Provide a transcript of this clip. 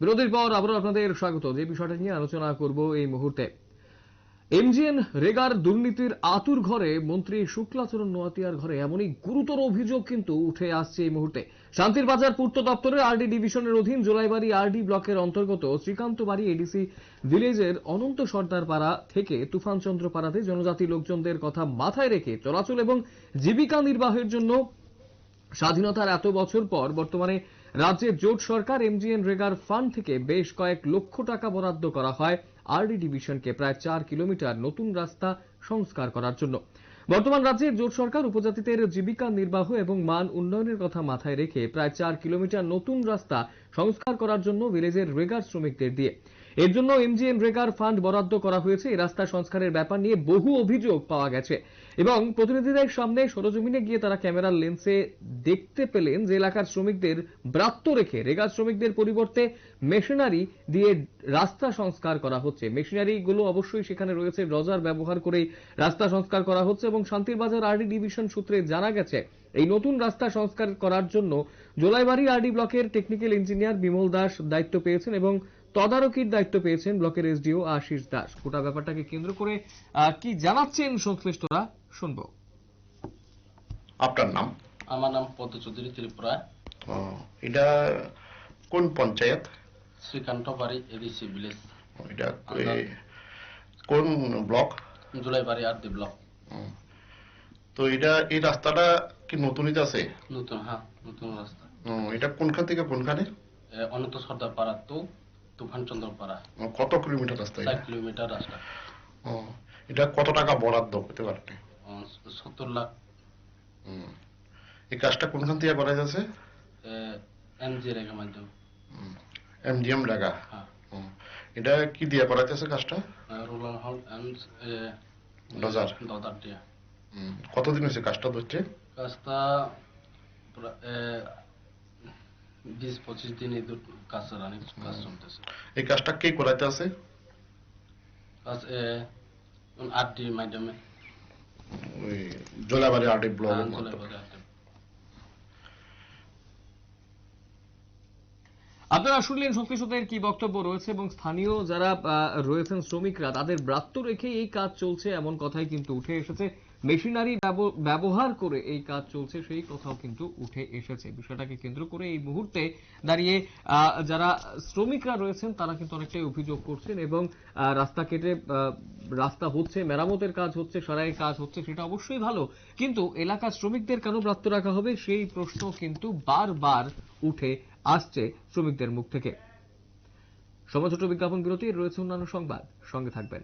বিরতির পর আবারও আপনাদের স্বাগত। যে বিষয়টা নিয়ে আলোচনা করব এই মুহূর্তে। এমজিএন রেগার দুর্নীতির আতুর ঘরে মন্ত্রী শুক্লাচরণ নোয়াতিয়ার ঘরে এমনই গুরুতর অভিযোগ কিন্তু উঠে আসছে এই মুহূর্তে। শান্তির বাজার পূর্ত দপ্তরের আরডি ডিভিশনের অধীন জোলাইবাড়ি আরডি ব্লকের অন্তর্গত শ্রীকান্তবাড়ি এডিসি ভিলেজের অনন্ত সর্দার পাড়া থেকে তুফানচন্দ্র পাড়াতে জনজাতি লোকজনদের কথা মাথায় রেখে চলাচল এবং জীবিকা নির্বাহের জন্য স্বাধীনতার এত বছর পর বর্তমানে রাজ্যের জোট সরকার এমজিএন রেগার ফান্ড থেকে বেশ কয়েক লক্ষ টাকা বরাদ্দ করা হয় আরডি ডিভিশনকে প্রায় চার কিলোমিটার নতুন রাস্তা সংস্কার করার জন্য। বর্তমান রাজ্যের জোট সরকার উপজাতিদের জীবিকা নির্বাহ এবং মান উন্নয়নের কথা মাথায় রেখে প্রায় চার কিলোমিটার নতুন রাস্তা সংস্কার করার জন্য ভিলেজের রেগার শ্রমিকদের দিয়ে। এর জন্য এমজিএন রেগার ফান্ড বরাদ্দ করা হয়েছে। এই রাস্তা সংস্কারের ব্যাপার নিয়ে বহু অভিযোগ পাওয়া গেছে। এবং প্রতিনিধিদের সামনে সরজমিনে গিয়ে তারা ক্যামেরার লেন্সে দেখতে পেলেন যে এলাকার শ্রমিকদের ব্রাত্য রেখে, রেগার শ্রমিকদের পরিবর্তে মেশিনারি দিয়ে রাস্তা সংস্কার করা হচ্ছে। মেশিনারিগুলো অবশ্যই সেখানে রয়েছে। ড্রজার ব্যবহার করেই রাস্তা সংস্কার করা হচ্ছে এবং শান্তিরবাজার আরডি ডিভিশন সূত্রে জানা গেছে, এই নতুন রাস্তা সংস্কার করার জন্য জোলাইবাড়ি আরডি ব্লকের টেকনিক্যাল ইঞ্জিনিয়ার বিমল দাস দায়িত্ব পেয়েছেন এবং তদারকির দায়িত্ব পেয়েছেন ব্লকের এসডিও আশিস দাস। গোটা ব্যাপারটাকে কেন্দ্র করে কি জানাচ্ছেন সংশ্লিষ্টরা? শুনব। আপনার নাম? আমার নাম পদ্ম চৌধুরী ত্রিপুরা এটা কোন পঞ্চায়েত? শ্রীকান্ত বাড়ি এডিসি ভিলেজ। এটা কোন ব্লক? জুলাই বাড়ি আর দি ব্লক। তো এটা এই রাস্তাটা কি নতুনই আছে নতুন হ্যাঁ নতুন রাস্তা। ও, এটা কোনখান থেকে কোনখানে? অনন্ত সর্দার পাড়া তো তুফানচন্দ্র পাড়া কত কিলোমিটার রাস্তা এটা? কিলোমিটার রাস্তা। ও, এটা কত টাকা বরাদ্দ? হতে পারে সত্তর লাখ। হুম। এই কাজটা কোনখান থেকে করা যাচ্ছে এম জি রেখা মাধ্যম। এমজিএম লাগা হ্যাঁ। এটা কি দিয়ে করা যাচ্ছে কাজটা? রোলার হল এন্ড ডজার। দদার দিয়া। কতদিন হয়েছে কাজটা ধরছে? কাজটা বিশ পঁচিশ দিন এই কাজ রানিং কাজ চলতেছে। এই কাজটা কে করাইতে আছে? কাজ আট ডির মাধ্যমে। ওই জোলাবাড়ি আর্টি ব্লক জুলাই বাড়ি আর দি আপনারা শুনলেন সংশ্লিষ্টদের কি বক্তব্য রয়েছে এবং স্থানীয় যারা রয়েছেন শ্রমিকরা, তাদের ব্রাত্য রেখে এই কাজ চলছে, এমন কথাই কিন্তু উঠে এসেছে। মেশিনারি ব্যবহার করে এই কাজ চলছে, সেই কথাও কিন্তু উঠে এসেছে। বিষয়টাকে কেন্দ্র করে এই মুহূর্তে দাঁড়িয়ে যারা শ্রমিকরা রয়েছেন, তারা কিন্তু অনেকটাই অভিযোগ করছেন এবং রাস্তা কেটে রাস্তা হচ্ছে, মেরামতের কাজ হচ্ছে, সারাইয়ের কাজ হচ্ছে, সেটা অবশ্যই ভালো। কিন্তু এলাকার শ্রমিকদের কেন ব্রাত্য রাখা হবে, সেই প্রশ্ন কিন্তু বারবার উঠে আসছে শ্রমিকদের মুখ থেকে। সময় ছোট বিজ্ঞাপন বিরতি রয়েছে অন্যান্য সংবাদ। সঙ্গে থাকবেন